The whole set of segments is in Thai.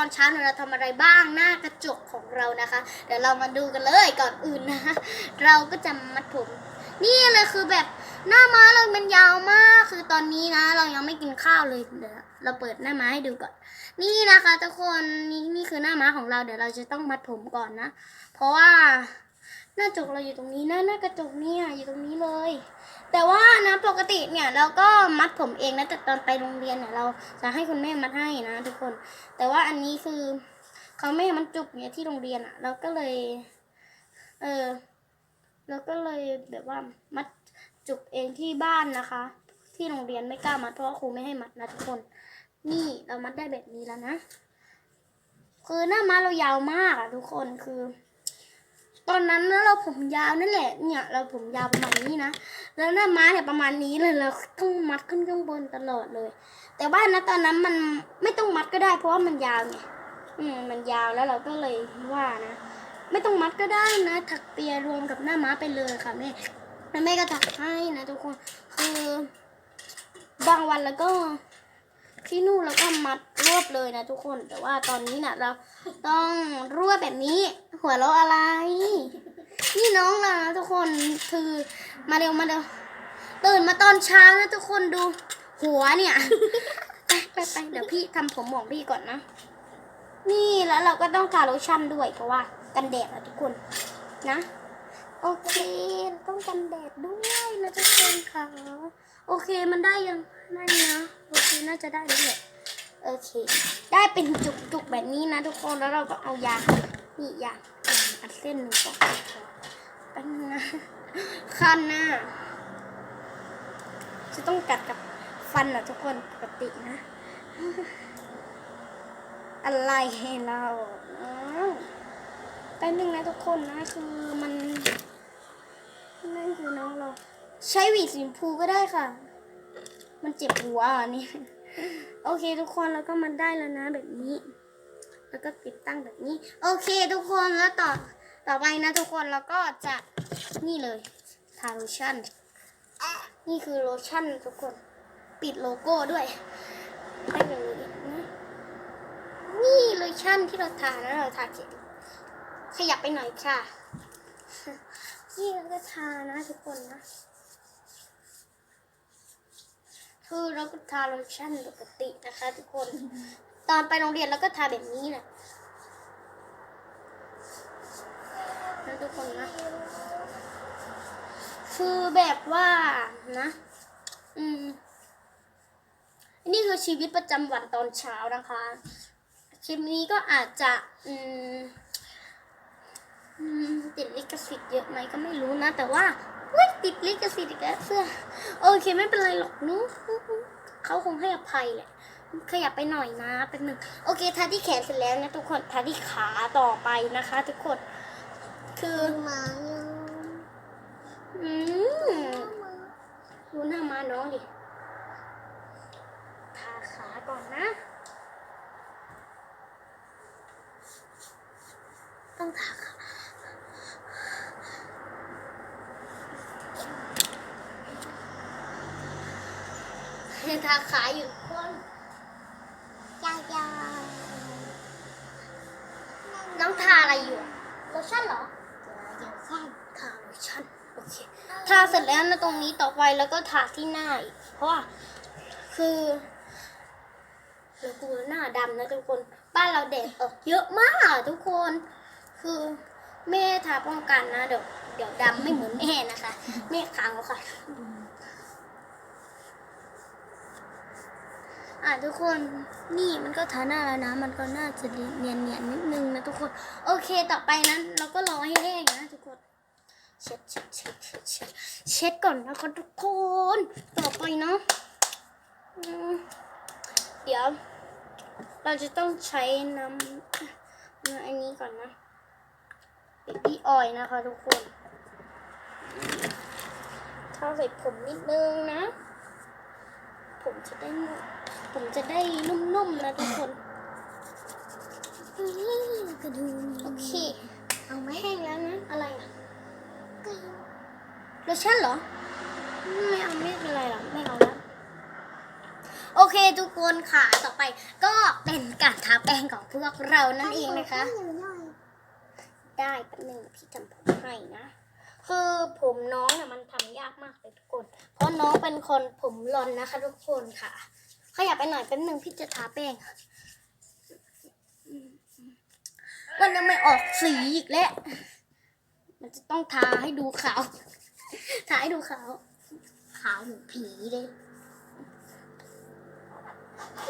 อนเช้าเราทำอะไรบ้างหน้ากระจกของเรานะคะ เดี๋ยวเรามาดูกันเลยก่อนอื่นนะเราก็จะมัดผม นี่เลยคือแบบหน้าม้าเรามันยาวมาก คือตอนนี้นะ เรายังไม่กินข้าวเลยเดี๋ยวเราเปิดหน้าม้าให้ดูก่อน นี่นะคะทุกคนนี่นี่คือหน้าม้าของเราเดี๋ยวเราจะต้องมัดผมก่อนนะ เพราะว่า หน้าจกเราอยู่ตรงนี้นะหน้ากระจกเนี่ยอยู่ตรงนี้เลย แต่ว่านะปกติเนี่ยเราก็มัดผมเองนะแต่ตอนไปโรงเรียนเนี่ยเราจะให้คุณแม่มัดให้นะ ทุกคน แต่ว่าอันนี้คือเขาไม่ให้มันจุกเนี่ยที่โรงเรียนอะ่ะ เราก็เลย เออเราก็เลยแบบว่ามัดจุกเองที่บ้านนะคะ ที่โรงเรียนไม่กล้ามัดเพราะว่าครูไม่ให้มัดนะทุกคน นี่เรามัดได้แบบนี้แล้วนะคือหน้าม้าเรายาวมากอะทุกคนคือ ตอนนั้นนะเราผมยาวนั่นแหละ เนี่ย เราผมยาวประมาณนี้นะ แล้วหน้าม้าเนี่ยประมาณนี้เลยเราต้องมัดขึ้นข้างบนตลอดเลย แต่ว่านะตอนนั้นมันไม่ต้องมัดก็ได้ เพราะว่ามันยาวไงอืมมันยาวแล้วเราก็เลยว่านะ ไม่ต้องมัดก็ได้นะ ถักเปียรวมกับหน้าม้าไปเลยค่ะแม่แล้วแม่ก็ถักให้นะทุกคนคือบางวันแล้วก็ที่นู่นเราก็มัดรวบเลยนะทุกคน แต่ว่าตอนนี้น่ะเรา ต้องรั่วแบบนี้ หัวเราะอะไร นี่น้องเรานะทุกคนคือมาเร็วมาเร็วตื่นมาตอนเช้านะทุกคนดูหัวเนี่ยไปไปไปเดี๋ยวพี่ทำผมของพี่ก่อนนะ นี่แล้วเราก็ต้องทาโลชั่นด้วยเพราะว่ากันแดดนะทุกคนนะ โอเคต้องกันแดดด้วยนะทุกคนค่ะโอเคมันได้ยังได้นะโอเคน่าจะได้แล้วแหละ โอเค ได้เป็นจุกๆแบบนี้นะทุกคนแล้วเราก็เอายานี่ยาอัดเส้นหนึ่งก่อนแป๊บนึงนะคันนะจะต้องกัดกับฟันนะทุกคนปกตินะ อะไรให้เราแป๊บนึงนะทุกคนนะคือมันนั่นคือน้องเรา ใช้หวีสีชมพูก็ได้ค่ะ มันเจ็บหัวอะนี่ โอเคทุกคนแล้วก็มันได้แล้วนะแบบนี้ แล้วก็ติดตั้งแบบนี้ โอเคทุกคนแล้วต่อต่อไปนะทุกคนแล้วก็จะนี่เลยทาโลชั่นนี่คือโลชั่นทุกคนปิดโลโก้ด้วยได้แบบนี้นะนี่โลชั่นที่เราทาแล้วเราทาเสร็จขยับไปหน่อยค่ะนี่เราก็ทานะทุกคนนะ คือเราก็ทาโลชั่นปกตินะคะ ทุกคน ตอนไปโรงเรียนเราก็ทาแบบนี้แหละนะทุกคนนะ คือแบบว่านะ อืม นี่คือชีวิตประจำวันตอนเช้านะคะ คลิปนี้ก็อาจจะ อืมอืมติดลิขสิทธิ์เยอะไหมก็ไม่รู้นะ แต่ว่า อุ๊ยติดลิขสิทธิ์อีกแล้วเสื้อโอเคไม่เป็นไรหรอกนุเขาคงให้อภัยแหละขยับไปหน่อยนะเป็นหนึ่งโอเคทาที่แขนเสร็จแล้วนะทุกคนทาที่ขาต่อไปนะคะ ทุกคน คือมาอืมดูหน้ามาน้องดิทาขาก่อนนะ ต้องทาขา ทาขาอยู่คนยาวยาวน้องทาอะไรอยู่อะโลชั่นเหรอเดี๋ยวสั้นทาโลชั่นโอเคทาเสร็จแล้วนะตรงนี้ต่อไปแล้วก็ทาที่หน้าอีกเพราะว่าคือเรากลัวหน้าดำนะทุกคนบ้านเราแดดออกเยอะมากทุกคน คือแม่ทาป้องกันนะเดี๋ยวเดี๋ยวดำไม่เหมือนแม่นะคะแม่ขาวค่ะ อะทุกคนนี่มันก็ทาหน้าแล้วนะ มันก็น่าจะเนียนเนียนๆนิดนึงนะทุกคน โอเคต่อไปนั้น เราก็รอให้แห้งนะทุกคน เช็ดเช็ดเช็ดเช็ดเช็ดก่อนนะคะทุกคน ต่อไปเนาะเดี๋ยว เราจะต้องใช้น้ำน้ำอันนี้ก่อนนะเบบี้ออยนะคะทุกคนทาใส่ผมนิดนึงนะ ผมจะได้ ผมจะได้นุ่มๆนะทุกคนกระดูโอเค เอาไหมแห้งแล้วนะ อะไรอะก็โลชั่นเหรอ ไม่เอาไม่เป็นไรหรอกไม่เอาแล้วโอเคทุกคนค่ะ ต่อไปก็เป็นการทาแป้งของพวกเรานั่นเองนะคะย่อยได้แป๊บหนึงพี่จำผมให้นะ คือผมน้องน่ะมันทำยากมากเลยทุกคน เพราะน้องเป็นคนผมรอนนะคะ ทุกคนค่ะขยับไปหน่อยแป๊บหนึงพี่จะทาแป้งมันยังไม่ออกสีอีกแล้ว มันจะต้องทาให้ดูขาว ทาให้ดูขาว ขาวเหมือนผีเลย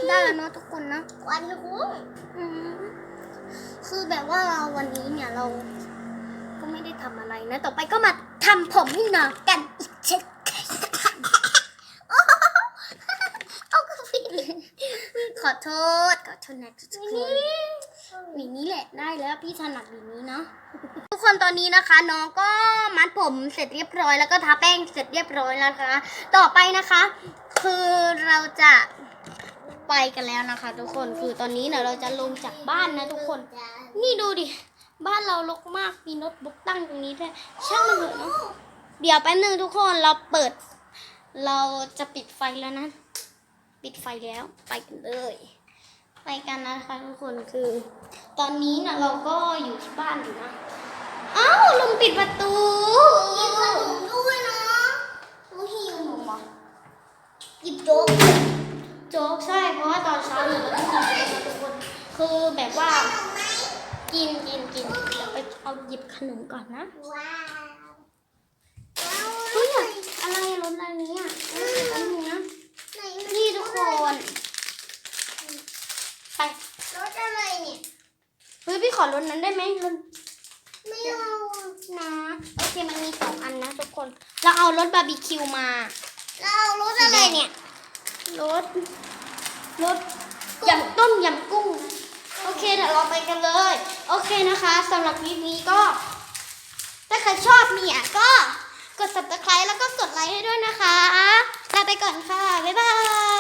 ได้แล้วเนาะทุกคนนะวันคุ้งอืมคือแบบว่าวันนี้เนี่ยเรา ก็ไม่ได้ทำอะไรนะ ต่อไปก็มา ทำผมให้น้องกันอีกเช่นเคยเอากระปิขอโทษ ขอโทษนะทุกคนวีนี้แหละได้แล้วพี่ถนัดวีนี้เนาะทุกคนตอนนี้นะคะ น้องก็มัดผมเสร็จเรียบร้อยแล้วก็ทาแป้งเสร็จเรียบร้อยแล้วนะคะ ต่อไปนะคะ คือเราจะไปกันแล้วนะคะ ทุกคนคือตอนนี้เนี่ยเราจะลงจากบ้านนะทุกคน นี่ดูดิ บ้านเรารกมากมีโน้ตบุ๊กตั้งตรงนี้ด้วยช่างมันเถอะเนาะเดี๋ยวแป๊บนึงทุกคนเราเปิด เราจะปิดไฟแล้วนะ ปิดไฟแล้วไปกันเลย ไปกันนะคะทุกคนคือ ตอนนี้นะเราก็อยู่ที่บ้านอยู่นะอ้าวลืมปิดประตูกินขนมด้วยนะหนูหิวหนูเหรอหยิบโจ๊กโจ๊กใช่เพราะว่าตอนเช้าเนี่ยเราต้องกินโจ๊กนะทุกคนคือแบบว่า กินกินกินเดี๋ยวไปเอาหยิบขนมก่อนนะว้าวเฮ้ยอะไรรถอะไรเนี้อะอันนี้นะไหนนี่ทุกคนไปรถอะไรเนี่ยเฮ้ยพี่ขอรถนั้นได้ไหมรถไม่เอานะโอเคมันมีสองอันนะทุกคน เราเอารถบาร์บีคิวมา เราเอารถอะไรเนี่ยรถรถยำต้มยำกุ้งโอ เคเดี๋ยวเราไปกันเลย โอเคนะคะสำหรับคลิปนี้ก็ ถ้าใครชอบเนี่ยก็กด subscribe แล้วก็กดไลค์ให้ด้วยนะคะ ลาไปก่อนค่ะ บ๊ายบาย